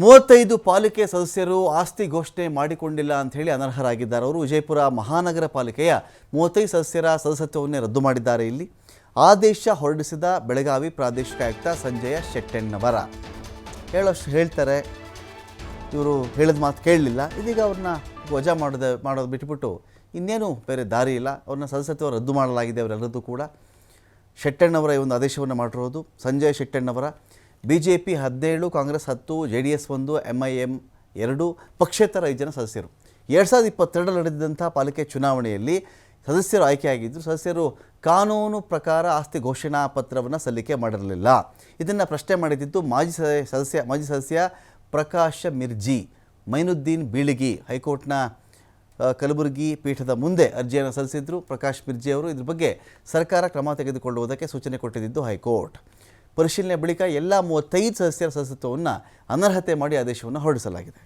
ಮೂವತ್ತೈದು ಪಾಲಿಕೆ ಸದಸ್ಯರು ಆಸ್ತಿ ಘೋಷಣೆ ಮಾಡಿಕೊಂಡಿಲ್ಲ ಅಂತ ಹೇಳಿ ಅನರ್ಹರಾಗಿದ್ದಾರೆ. ಅವರು ವಿಜಯಪುರ ಮಹಾನಗರ ಪಾಲಿಕೆಯ ಮೂವತ್ತೈದು ಸದಸ್ಯರ ಸದಸ್ಯತ್ವವನ್ನೇ ರದ್ದು ಮಾಡಿದ್ದಾರೆ ಇಲ್ಲಿ. ಆದೇಶ ಹೊರಡಿಸಿದ ಬೆಳಗಾವಿ ಪ್ರಾದೇಶಿಕ ಆಯುಕ್ತ ಸಂಜಯ ಶೆಟ್ಟೆಣ್ಣವರ. ಹೇಳೋಷ್ಟು ಹೇಳ್ತಾರೆ. ಇವರು ಹೇಳಿದ ಮಾತು ಕೇಳಲಿಲ್ಲ. ಇದೀಗ ಅವ್ರನ್ನ ವಜಾ ಮಾಡೋದ, ಮಾಡೋದು ಬಿಟ್ಬಿಟ್ಟು ಇನ್ನೇನು ಬೇರೆ ದಾರಿ ಇಲ್ಲ. ಅವ್ರನ್ನ ಸದಸ್ಯತ್ವ ರದ್ದು ಮಾಡಲಾಗಿದೆ ಅವರೆಲ್ಲರದ್ದು ಕೂಡ. ಶೆಟ್ಟಣ್ಣವರ ಈ ಒಂದು ಆದೇಶವನ್ನು ಮಾಡಿರೋದು, Sanjay Shettannavar. B J P ಹದಿನೇಳು, ಕಾಂಗ್ರೆಸ್ ಹತ್ತು ಜೆ ಡಿ ಎಸ್ ಒಂದು ಎಂ ಐ ಎಂ ಎರಡು, ಪಕ್ಷೇತರ ಐದು ಜನ ಸದಸ್ಯರು. ಎರಡು ಸಾವಿರದ ಇಪ್ಪತ್ತೆರಡರಲ್ಲಿ ನಡೆದಿದ್ದಂಥ ಪಾಲಿಕೆ ಚುನಾವಣೆಯಲ್ಲಿ ಸದಸ್ಯರು ಆಯ್ಕೆಯಾಗಿದ್ದರು ಸದಸ್ಯರು ಕಾನೂನು ಪ್ರಕಾರ ಆಸ್ತಿ ಘೋಷಣಾ ಪತ್ರವನ್ನು ಸಲ್ಲಿಕೆ ಮಾಡಿರಲಿಲ್ಲ. ಇದನ್ನು ಪ್ರಶ್ನೆ ಮಾಡಿದ್ದು ಮಾಜಿ ಸದಸ್ಯ ಮಾಜಿ ಸದಸ್ಯ ಪ್ರಕಾಶ ಮಿರ್ಜಿ, ಮೈನುದ್ದೀನ್ ಬೀಳಿಗಿ. ಹೈಕೋರ್ಟ್ನ ಕಲಬುರಗಿ ಪೀಠದ ಮುಂದೆ ಅರ್ಜಿಯನ್ನು ಸಲ್ಲಿಸಿದ್ರು. ಪ್ರಕಾಶ್ ಮಿರ್ಜಿ ಅವರು. ಇದ್ರ ಬಗ್ಗೆ ಸರ್ಕಾರ ಕ್ರಮ ತೆಗೆದುಕೊಳ್ಳುವುದಕ್ಕೆ ಸೂಚನೆ ಕೊಟ್ಟಿದ್ದು ಹೈಕೋರ್ಟ್. ಪರಿಶೀಲನೆ ಬಳಿಕ ಎಲ್ಲ ಮೂವತ್ತೈದು ಸದಸ್ಯರ ಸದಸ್ಯತ್ವವನ್ನು ಅನರ್ಹತೆ ಮಾಡಿ ಆದೇಶವನ್ನು ಹೊರಡಿಸಲಾಗಿದೆ.